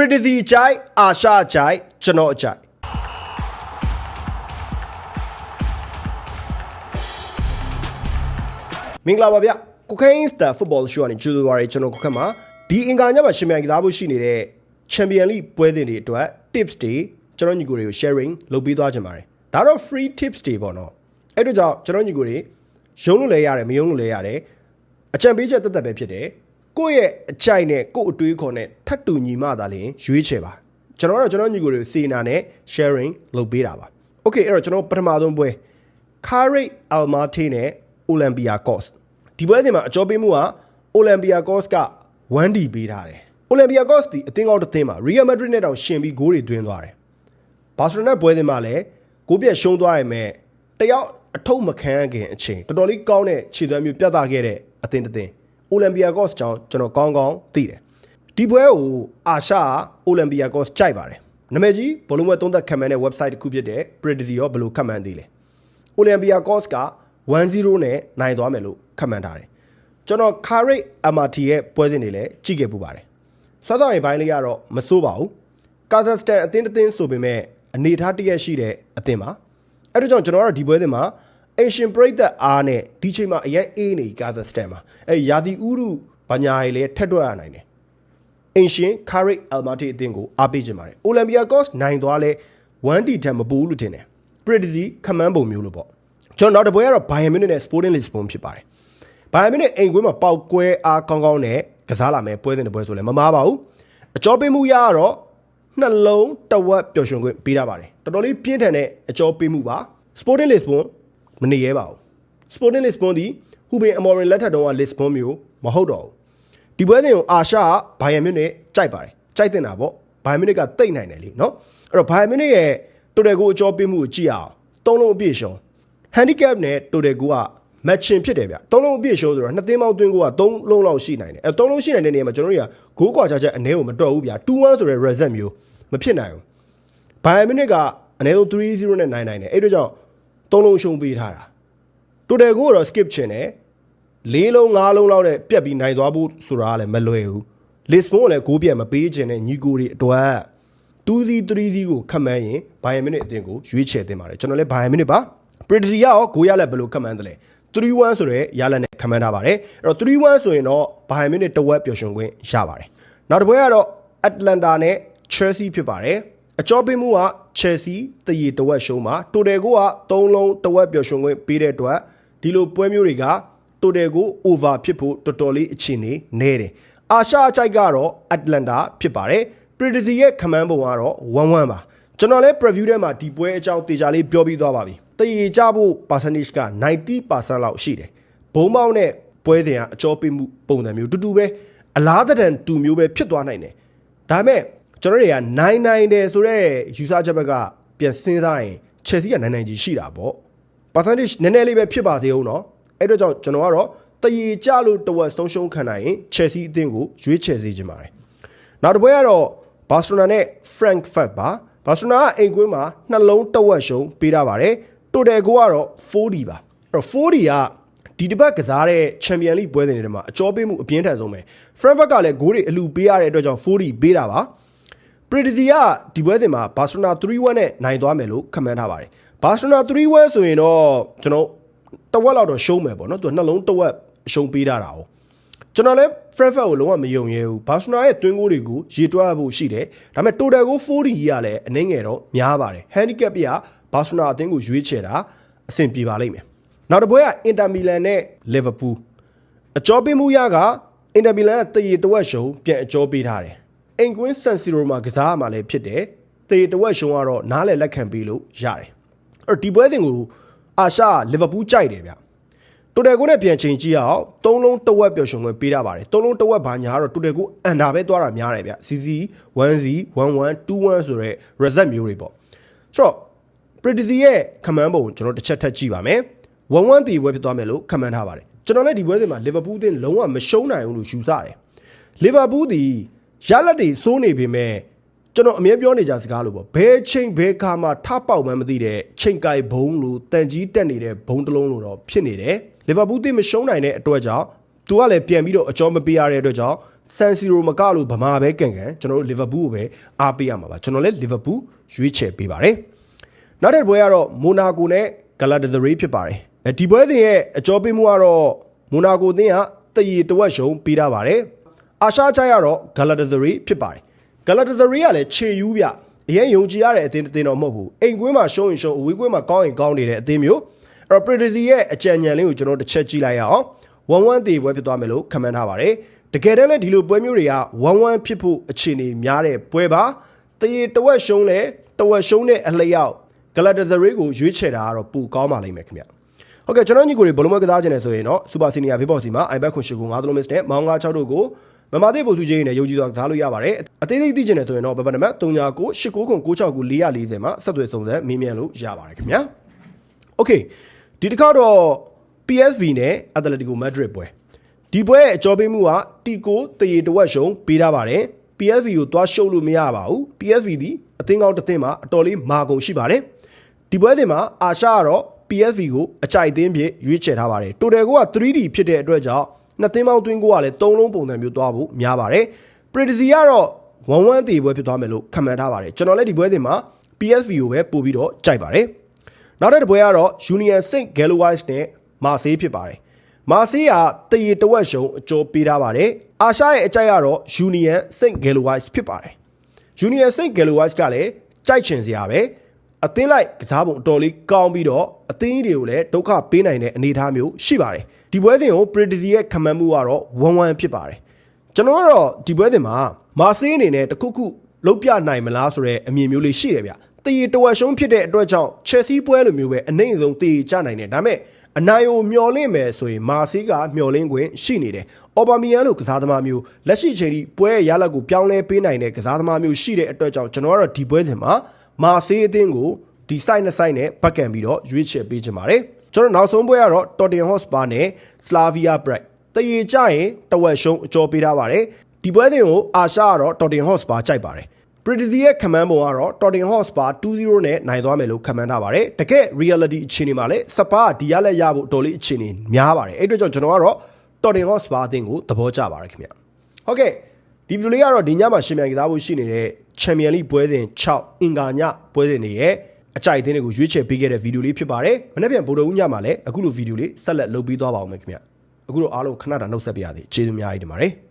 Pretty အကြိုက်အာရှအကြိုက်ကျွန်တော်အကြိုက်မင်္ဂလာပါဗျကိုခိုင်းစတာဖုတ်ဘောရှိုးကနေကျူလိုပါရကျွန်တော်ကိုခက်မှာဒီအင်္ဂါညမှာရှင်မြန်ကစားဖို့ရှိနေတဲ့ Champion League ပွဲစဉ်တွေအတွက် tips တွေကျွန်တော်ညီကိုတွေကို sharing လုပ်ပေးသွားချင်ပါတယ်ဒါတော့ free tips တွေပေါ့နော်အဲ့တို့ကြောင့်ကျွန်တော်ညီကိုတွေရုံးလို့လဲရတယ်မယုံလို့လဲရတယ်အကြံပေးချက်တက်တက်ပဲဖြစ်တယ် ကိုယ့်ရဲ့အကြိုက်နဲ့ကိုယ့်အတွေးခေါ်နဲ့ထပ်တူညီမှသာလျှင်ရွေးချယ်ပါကျွန်တော်ကတော့ကျွန်တော်ညီကိုတွေကိုစေနာနဲ့ sharing လုပ်ပေးတာပါ okay အဲ့တော့ကျွန်တော်ပထမဆုံးပွဲ Khalid Almaty နဲ့ Olympiacos ဒီပွဲစဉ်မှာအကြောပေးမှုက Olympiacos က 1D ပေးထားတယ် Olympiacos ဒီအသင်းကောင်းတစ်သင်းမှာ Real Madrid နဲ့တောင်ရှင်ပြီးဂိုးတွေသွင်းသွားတယ်ဘာစီလိုနာပွဲစဉ်မှာလည်းဂိုးပြတ်ရှုံးသွားရမယ်တယောက်အထုပ်မခံခင်အချိန်တော်တော်လေးကောင်းတဲ့ခြေသွမ်းမျိုးပြသခဲ့တဲ့အသင်းတစ်သင်း Olympiacos ကြောင့်ကျွန်တော်ကောင်းကောင်းသိတယ်ဒီပွဲကိုအာရှ Olympiacos ကြိုက်ပါတယ်နာမည်ကြီးဘောလုံးပွဲသုံးသက်ခံမှန်းတဲ့ website တစ်ခုဖြစ်တဲ့ Predicti ရောဘယ်လိုခံမှန်းသေးလဲ Olympiacos က1-0နဲ့နိုင်သွားမယ်လို့ခန့်မှန်းထားတယ်ကျွန်တော် Khalid Almaty ရဲ့ပွဲစဉ်တွေလည်းကြည့်ခဲ့ပူပါတယ်စောစောရင်ပိုင်းလေးကတော့မစိုးပါဘူးကာဇက်စတန်အသင်းတစ်သင်းဆိုပေမဲ့အနေထားတစ်ရက်ရှိတဲ့အသင်းပါအဲ့ဒါကြောင့်ကျွန်တော်ကတော့ဒီပွဲစဉ်မှာ Asian ပရိသတ်အားနဲ့ဒီချိန်မှာအရင်အေးနေကာဇက်စတန်မှာအဲ့ရာသီဥတုဘာညာတွေလည်းထက်တွက်ရနိုင်တယ်အင်ရှင်ကာရစ်အယ်မာတီအသင်းကိုအားပေးခြင်းပါတယ်။အိုလံပီယာကော့စ်နိုင်သွားလဲ 1D တန်မပူလို့ထင်တယ်။ပရစ်ဒီစီခမန်းပုံမျိုးလို့ပေါ့။ကျွန်တော်နောက်တစ်ပွဲကတော့ဘိုင်ယန်မြူနစ်နဲ့ Sporting Lisbon ဖြစ်ပါတယ်။ဘိုင်ယန်မြူနစ်အိမ်ကွင်းမှာပေါက်ကွဲအားကောင်းကောင်းနဲ့ကစားလာမယ်ပွဲစဉ်တစ်ပွဲဆိုလဲမမားပါဘူး။အကျော်ပေးမှုရကတော့နှလုံးတဝက်ပျော်ရွှင်ခွင့်ပေးတာပါတယ်။တော်တော်လေးပြင်းထန်တဲ့အကျော်ပေးမှုပါ။ Sporting Lisbon မနေရဲပါဘူး။ Sporting Lisbon ဒီဟူဘင်အမော်ရင်လက်ထက်တုန်းက Lisbon မျိုးမဟုတ်တော့ဘူး။ဒီပွဲစဉ်ကိုအာရှကဘိုင်ယန်မြူနစ်ကြိုက်ပါတယ်။ကြိုက်တင်တာပေါ့။ဘိုင်ယန်မြူနစ်ကတိတ်နိုင်တယ်လीနော်။အဲ့တော့ဘိုင်ယန်မြူနစ်ရဲ့တိုတယ်ကိုအကျော်ပေးမှုကိုကြည့်အောင်။သုံးလုံးအပြည့်ရှုံး။ handicap နဲ့တိုတယ်ကိုက matching ဖြစ်တယ်ဗျ။သုံးလုံးအပြည့်ရှုံးဆိုတော့နှစ်သင်းပေါင်းသွင်းကိုကသုံးလုံးလောက်ရှိနိုင်တယ်။အဲသုံးလုံးရှိနိုင်တဲ့နေရာမှာကျွန်တော်တို့ကဂိုးကွာခြားချက်အနေကိုမတွက်ဘူးဗျာ။2-1ဆိုတဲ့ result မျိုးမဖြစ်နိုင်ဘူး။ဘိုင်ယန်မြူနစ်ကအနည်းဆုံး3-0နဲ့နိုင်နိုင်တယ်။အဲ့ဒါကြောင့် သုံးလုံးရှုံးပေးထားတာ။တိုတယ်ကိုကတော့ skip ချင်တယ်။လေးလုံးငါးလုံးလောက်နဲ့ပြက်ပြီးနိုင်သွားဖို့ဆိုတာကလည်းမလွယ်ဘူးလစ်ဘွန်ကလည်းဂိုးပြက်မပေးခြင်းနဲ့ညီကိုတွေအတွက်2-3 3ကိုခတ်မှန်းရင်ဘိုင်ယန်မြူနစ်အသင်းကိုရွေးချယ်တင်ပါတယ်ကျွန်တော်လည်းဘိုင်ယန်မြူနစ်ပါပရီတီယာရောဂိုးရလက်ဘယ်လိုခတ်မှန်းတယ်လဲ3-1ဆိုတဲ့ရလက်နဲ့ခတ်မှန်းထားပါတယ်အဲ့တော့3-1ဆိုရင်တော့ဘိုင်ယန်မြူနစ်တဝက်ပျော်ရွှင်ခွင့်ရပါတယ်နောက်တစ်ပွဲကတော့အက်တလန်တာနဲ့ချယ်ဆီဖြစ်ပါတယ် အကျော်ပေးမှုကချယ်ဆီတရီတဝက်ရှုံးမှာတိုတယ်ကိုက3လုံးတဝက်ပျော်ရွှင်ခွင့်ပေးတဲ့အတွက်ဒီလိုပွဲမျိုးတွေကတိုတယ်ကို over ဖြစ်ဖို့တော်တော်လေးအခြေအနေနေတယ်အာရှအကြိုက်ကတော့အက်တလန်တာဖြစ်ပါတယ်ပရီဒီစီရဲ့ခမန်းပုံကတော့1-1ပါကျွန်တော်လည်း preview ထဲမှာဒီပွဲအကြောင်းတေချာလေးပြောပြီးသွားပါပြီတရေကြဖို့ percentage က90%လောက်ရှိတယ်ဘုံပေါင်းနဲ့ပွဲစဉ်ကအကျော်ပေးမှုပုံစံမျိုးတူတူပဲအလားတန်တူမျိုးပဲဖြစ်သွားနိုင်တယ်ဒါပေမဲ့ ကျွန်တော်တွေကနိုင်နိုင်တယ်ဆိုတော့ယူဆချက်ဘက်ကပြန်စဉ်းစားရင် Chelsea ကနိုင်နိုင်ကြီးရှိတာပေါ့ percentage နည်းနည်းလေးပဲဖြစ်ပါစေဦးနော်အဲ့တော့ကြောင့်ကျွန်တော်ကတော့တရေကြလို့တဝက်ဆုံးရှုံးခံနိုင်ရင် Chelsea အသင်းကိုရွေးချယ်စေချင်ပါတယ်နောက်တစ်ပွဲကတော့ Barcelona နဲ့ Frankfurt ပါ Barcelona ကအိမ်ကွင်းမှာနှလုံးတဝက်ရှုံးပေးထားပါတယ် total ကိုကတော့40ပါအဲ့တော့40ကဒီတစ်ပတ်ကစားတဲ့ Champion League ပွဲစဉ်တွေမှာအကျော်ပေးမှုအပြင်းထန်ဆုံးပဲ Frankfurt ကလည်းဂိုးတွေအလူပေးရတဲ့အတွက်ကြောင့်40ပေးတာပါ Predicti ကဒီပွဲစဉ်မှာ Barcelona 3-1နဲ့နိုင်သွားမယ်လို့ခန့်မှန်းထားပါတယ် Barcelona 3-1ဆိုရင်တော့ကျွန်တော်တဝက်လောက်တော့ရှုံးမယ်ပေါ့နော်သူကနှလုံးတဝက်ရှုံးပေးတာတာ哦ကျွန်တော်လည်း Frankfurt ကိုလုံးဝမယုံရဲဘူး Barcelona ရဲ့တွင်းကိုတွေကိုရေတွက်ဖို့ရှိတယ်ဒါပေမဲ့ total ကို40ကြီးကလည်းအနှင်းငယ်တော့များပါတယ် handicap ပြ Barcelona အသင်းကိုရွေးချယ်တာအဆင်ပြေပါလိမ့်မယ်နောက်တစ်ပွဲက Inter Milan နဲ့ Liverpool အကျော်ပေးမှုရကအင်တာမီလန်ကတရေတဝက်ရှုံးပြန်အကျော်ပေးထားတယ်။ အိမ်ကွင်းဆန်စီရိုမှာကစားရမှာလည်းဖြစ်တယ်။တရေတဝက်ရှုံးကတော့နားလည်လက်ခံပေးလို့ရတယ်။အဲ့တော့ဒီပွဲစဉ်ကိုအာရှကလီဗာပူးကြိုက်တယ်ဗျ။တိုတယ်ကိုနဲ့ပြန်ချိန်ကြည့်အောင်သုံးလုံးတဝက်ပျော်ရွှင်ခွင့်ပေးတာပါတယ်။သုံးလုံးတဝက်ဘာညာကတော့တိုတယ်ကိုအန်တာပဲသွားတာများတယ်ဗျ။ CC 1Z 11 21ဆိုတဲ့ result မျိုးတွေပေါ့။ဆိုတော့ Predicti ရဲ့ခမန်းပုံကိုကျွန်တော်တစ်ချက်ထပ်ကြည့်ပါမယ်။1-1တီပွဲဖြစ်သွားမယ်လို့ခမန်းထားပါတယ်။ကျွန်တော်လည်းဒီပွဲစဉ်မှာလီဗာပူးအသင်းလုံးဝမရှုံးနိုင်ဘူးလို့ယူဆတယ်။လီဗာပူးဒီ ရလက်တွေစိုးနေပေမဲ့ကျွန်တော်အမြဲပြောနေကြစကားလို့ပေါ့ဘဲချိန်ဘဲခါမှထပေါက်မှန်းမသိတဲ့ချိန်ကိုင်ဘုံလို့တန်ကြီးတက်နေတဲ့ဘုံတစ်လုံးလို့တော့ဖြစ်နေတယ်။လီဗာပူးအသင်းမရှုံးနိုင်တဲ့အတွက်ကြောင့်သူကလည်းပြန်ပြီးတော့အကျော်မပေးရတဲ့အတွက်ကြောင့်ဆန်စီရိုမကလို့ဗမာပဲကန်ကန်ကျွန်တော်တို့လီဗာပူးကိုပဲအားပေးရမှာပါကျွန်တော်လည်းလီဗာပူးရွေးချယ်ပေးပါတယ်နောက်တစ်ပွဲကတော့မိုနာကိုနဲ့ဂလာတာဇရီဖြစ်ပါတယ်အဲဒီပွဲစဉ်ရဲ့အကြောပေးမှုကတော့မိုနာကိုအသင်းကတရီတဝက်ရှုံပေးထားပါတယ် အာရှချိုင်ကတော့ဂလာတာဇရီဖြစ်ပါတယ်ဂလာတာဇရီကလည်းခြေယူးပြအရင်ယုံကြည်ရတဲ့အသင်းတစ်သင်းတော့မဟုတ်ဘူးအိမ်ကွင်းမှာရှုံးရင်ရှုံးအဝေးကွင်းမှာကောင်းရင်ကောင်းနေတဲ့အသင်းမျိုးအဲ့တော့ Predizzi ရဲ့အကြံဉာဏ်လေးကိုကျွန်တော်တစ်ချက်ကြည့်လိုက်ရအောင်1-1တေပွဲဖြစ်သွားမယ်လို့ခန့်မှန်းထားပါတယ်တကယ်တမ်းလည်းဒီလိုပွဲမျိုးတွေက1-1ဖြစ်ဖို့အခြေအနေများတဲ့ပွဲပါတရေတဝက်ရှုံးလဲတဝက်ရှုံးတဲ့အလျောက်ဂလာတာဇရီကိုရွေးချယ်တာကတော့ပိုကောင်းပါလိမ့်မယ်ခင်ဗျဟုတ်ကဲ့ကျွန်တော်ညီကိုတွေဘလုံးမကစားခြင်းနဲ့ဆိုရင်တော့စူပါစီနီယာဘေးဘော်စီမှာ iBet ခွန်ရှိကို9သလုံးမစ်နဲ့မောင်း9 6တို့ကို မမသေးပို့စုချင်းနဲ့ယုံကြည်စွာကစားလို့ရပါတယ်အသေးစိတ်သိချင်တယ်ဆိုရင်တော့ဘဘနံပါတ်399669969440မှာဆက်သွယ်ဆောင်ဆက်မေးမြန်းလို့ရပါတယ်ခင်ဗျာ Okay ဒီတစ်ခါတော့ PSV နဲ့ Atletico Madrid ပွဲဒီပွဲရဲ့အကြောပေးမှုကတီကိုတရေတဝက်ရှုံပေးထားပါတယ် PSV ကိုသွားရှုပ်လို့မရပါဘူး PSV ဒီအသင်းကောင်းတစ်သင်းမှာအတော်လေးမာကုန်ရှိပါတယ်ဒီပွဲစဉ်မှာအာရှကတော့ PSV ကိုအကြိုက်သင်းဖြစ်ရွေးချယ်ထားပါတယ်တိုတယ်ကိုက 3D ဖြစ်တဲ့အတွက်ကြောင့် နှစ်သင်းပေါင်းသွင်းကိုကလည်း၃လုံးပုံစံမျိုးသွားဖို့များပါတယ်ပရီဇီကတော့1-1တေပွဲဖြစ်သွားမယ်လို့ခန့်မှန်းထားပါတယ်ကျွန်တော်လည်းဒီပွဲစဉ်မှာ PSV ကိုပဲပို့ပြီးတော့ကြိုက်ပါတယ်နောက်တစ်ပွဲကတော့ Union Saint Galois နဲ့မာဆေးဖြစ်ပါတယ်မာဆေးကတရေတဝက်ရှုံအကျော်ပေးထားပါတယ်အာရှရဲ့အကြိုက်ကတော့ Union Saint Galois ဖြစ်ပါတယ် Union Saint Galois ကလည်းကြိုက်ချင်စရာပဲ အသင်းလိုက်ကစားပုံအတော်လေးကောင်းပြီးတော့အသင်းကြီးတွေကိုလည်းဒုက္ခပေးနိုင်တဲ့အနေအထားမျိုးရှိပါတယ်ဒီပွဲစဉ်ကို Predizzi ရဲ့ခမန်းမှုကတော့1-1ဖြစ်ပါတယ်ကျွန်တော်ကတော့ဒီပွဲစဉ်မှာမာဆေးအနေနဲ့တခုခုလုတ်ပြနိုင်မလားဆိုတဲ့အမြင်မျိုးလေးရှိတယ်ဗျတရီတဝက်ရှုံးဖြစ်တဲ့အတွက်ကြောင့် Chelsea ပွဲလိုမျိုးပဲအနိုင်ဆုံးတည်ကြနိုင်တယ်ဒါပေမဲ့အနိုင်ကိုမျော်လင့်မယ်ဆိုရင်မာဆေးကမျော်လင့်ခွင့်ရှိနေတယ်။အော်ဘာမီယန်လိုကစားသမားမျိုးလက်ရှိချိန်ထိပွဲရဲ့ရလဒ်ကိုပြောင်းလဲပေးနိုင်တဲ့ကစားသမားမျိုးရှိတဲ့အတွက်ကြောင့်ကျွန်တော်ကတော့ဒီပွဲစဉ်မှာ မာဆေးအသင်းကိုဒီ site နဲ့ site နဲ့ပတ်ကန်ပြီးတော့ရွေးချယ်ပေးချင်ပါတယ်။ကျွန်တော်နောက်ဆုံးပွဲကတော့ Tottenham Hotspur နဲ့ Slavia Prague တရေကြရင်တဝက်ရှုံးအကျော်ပေးထားပါတယ်။ဒီပွဲစဉ်ကိုအာရှကတော့ Tottenham Hotspur ကြိုက်ပါတယ်။ Predizzi ရဲ့ခမန်းပုံကတော့ Tottenham Hotspur 2-0နဲ့နိုင်သွားမယ်လို့ခမန်းထားပါတယ်။တကယ် reality အခြေအနေမှာလည်းစပါးဒီရလက်ရဖို့အတော်လေးအခြေအနေများပါတယ်။အဲ့အတွက်ကြောင့်ကျွန်တော်ကတော့ Tottenham Hotspur အသင်းကိုသဘောကျပါတယ်ခင်ဗျ။ဟုတ်ကဲ့ဒီဗီဒီယိုလေးကတော့ဒီညမှာရှင်မြန်ကစားဖို့ရှိနေတဲ့ Champions League ပွဲစဉ်6အင်္ဂါညပွဲစဉ်တွေရဲ့အကြိုက်အသင်းတွေကိုရွေးချယ်ပေးခဲ့တဲ့ဗီဒီယိုလေးဖြစ်ပါတယ်။မနေ့ပြန်ဗိုလ်တော်ဦးညမှာလည်းအခုလိုဗီဒီယိုလေးဆက်လက်လုပ်ပြီးသွားပါအောင်မယ်ခင်ဗျ။အခုတော့အားလုံးခဏတာနှုတ်ဆက်ပြရသေး။ကျေးဇူးအများကြီးတင်ပါတယ်။